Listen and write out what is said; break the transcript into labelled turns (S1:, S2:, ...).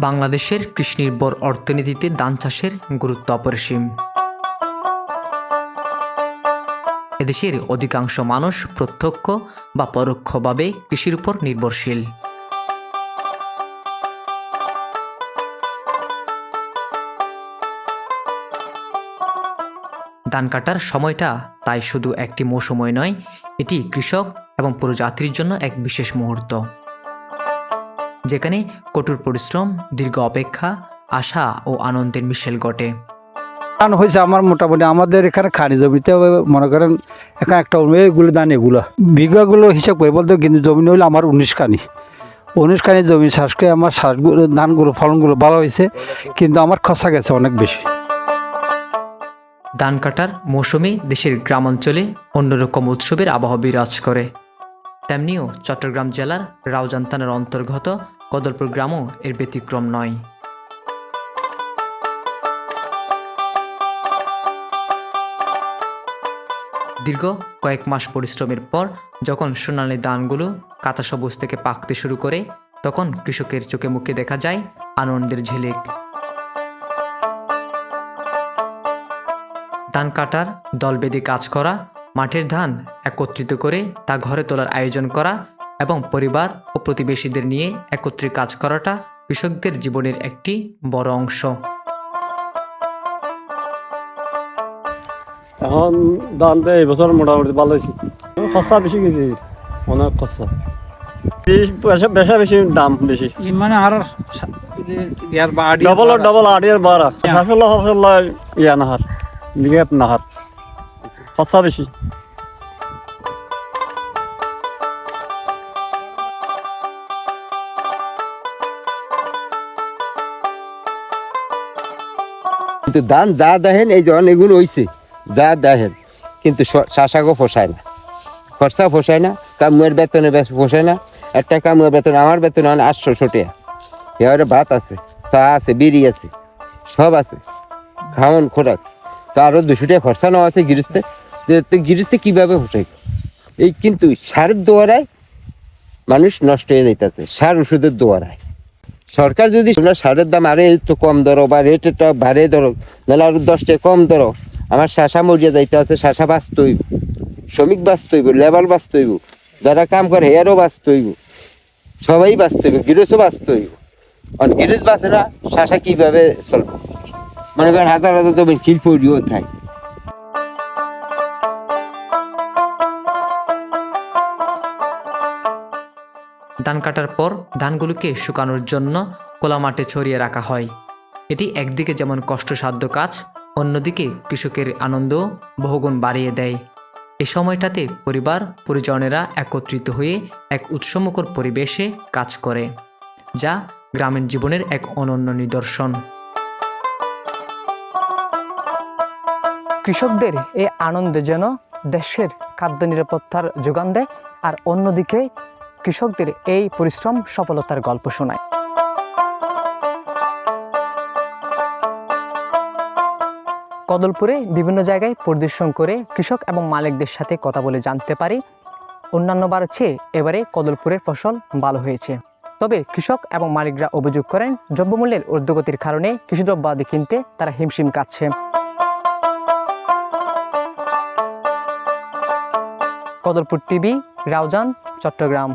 S1: বাংলাদেশের কৃষিনির্ভর অর্থনীতিতে ধান চাষের গুরুত্ব অপরিসীম। এদেশের অধিকাংশ মানুষ প্রত্যক্ষ বা পরোক্ষভাবে কৃষির উপর নির্ভরশীল। ধান কাটার সময়টা তাই শুধু একটি মৌসুময় নয়, এটি কৃষক এবং পুরো জাতির জন্য এক বিশেষ মুহূর্ত। যেখানে কঠোর পরিশ্রম, দীর্ঘ অপেক্ষা, আশা ও আনন্দের মিশেল ঘটে।
S2: ধান হয়েছে আমার মোটামুটি, আমাদের এখানে খানি জমিতে মনে করেন, এখানে একটা এগুলো ধান এগুলো। বিঘাগুলো হিসাব করে বলতে কিন্তু জমি হইলে আমার উনিশ খানি। উনিশ খানি জমি শ্বাস করে আমার শ্বাসগুলো ধানগুলো, ফলনগুলো ভালো হয়েছে, কিন্তু আমার খসা গেছে অনেক বেশি।
S1: ধান কাটার মৌসুমে দেশের গ্রামাঞ্চলে অন্যরকম উৎসবের আবহাওয়া বিরাজ করে। তেমনিও চট্টগ্রাম জেলার রাউজান থানার অন্তর্গত কদলপুর গ্রামও এর ব্যতিক্রম নয়। দীর্ঘ কয়েক মাস পরিশ্রমের পর যখন সোনালি ধানগুলো কাঁচা সবুজ থেকে পাকতে শুরু করে, তখন কৃষকের চোখে মুখে দেখা যায় আনন্দের ঝিলিক। ধান কাটার দল বেঁধে কাজ করা মাঠের ধান একত্রিত করে তা ঘরে তোলার আয়োজন করা এবং পরিবার ও প্রতিবেশীদের নিয়ে একত্রে কাজ করাটা কৃষকদের জীবনের একটি বড় অংশ।
S3: এখন ধান তো এই বছর মোটামুটি ভালো হয়েছে। খসা বেশি গেছে অনেক খসা। বেশা বেশা বেশি দাম বেশি।
S2: মানে আর
S3: ডবল ডবল আড়িয়ার বাড়া। সাফল্য সাফল্য ইয়া নাহার। বিঘাত নাহার খসা বেশি
S4: কিন্তু ধান যা দেখেন, এই যখন এগুলো হইছে, যা দেখেন, কিন্তু শাসাগো পোষায় না। খরচা পোষায় না, কামুয়ের বেতনে পোষায় না। একটা কামুয়ের বেতন, আমার বেতন হয় আটশো টাকা। এবারে ভাত আছে, চা আছে, বিড়ি আছে, সব আছে। খাওয়ান খোরাক। তো আরও দুশো টাকা খরচা নেওয়া আছে গিরিস্তে। তো গিরিস্তে কীভাবে পোষাই এই কিন্তু সারের দোয়ারায় মানুষ নষ্ট হয়ে যাইতেছে, সার ওষুধের দোয়ারায়। সরকার যদি সারের দাম আরে একটু কম ধরো বা রেট একটু বাড়ে ধরো, নাহলে আরও দশ টাকা কম ধরো। আমার শাসা মরিয়া যাইতে আছে শাসা বাঁচতে হইব, শ্রমিক বাঁচতে হইব, লেবার বাঁচতে হইব, যারা কাম করে হেয়ারও বাঁচতে হইব, সবাই বাঁচতে হইব গিরসও বাঁচতে হইব। আর গিরস বাঁচে না, শাসা কীভাবে চলবে? মনে করেন হাজার হাজার খিল পড়িও থাকে
S1: ধান কাটার পর ধানগুলোকে শুকানোর জন্য খোলা মাঠে ছড়িয়ে রাখা হয়। এটি একদিকে যেমন কষ্টসাধ্য কাজ, অন্যদিকে কৃষকের আনন্দ বহুগুণ বাড়িয়ে দেয়। এ সময়টাতে পরিবার, পরিজনেরা একত্রিত হয়ে এক উৎসমুখর পরিবেশে কাজ করে, যা গ্রামীণ জীবনের এক অনন্য নিদর্শন।
S5: কৃষকদের এই আনন্দে যেন দেশের খাদ্য নিরাপত্তার যোগান দেয় আর অন্যদিকে কৃষকদের এই পরিশ্রম সফলতার গল্প শোনায়। কদলপুরে বিভিন্ন জায়গায় পরিদর্শন করে কৃষক এবং মালিকদের সাথে কথা বলে জানতে পারি। অন্যান্যবার চেয়ে এবারে কদলপুরের ফসল ভালো হয়েছে। তবে কৃষক এবং মালিকরা অভিযোগ করেন, দ্রব্যমূল্যের ঊর্ধ্বগতির কারণে কৃষিদ্রব্যাদি কিনতে তারা হিমশিম কাটছে কদরপুর টিভি রাউজান চট্টগ্রাম।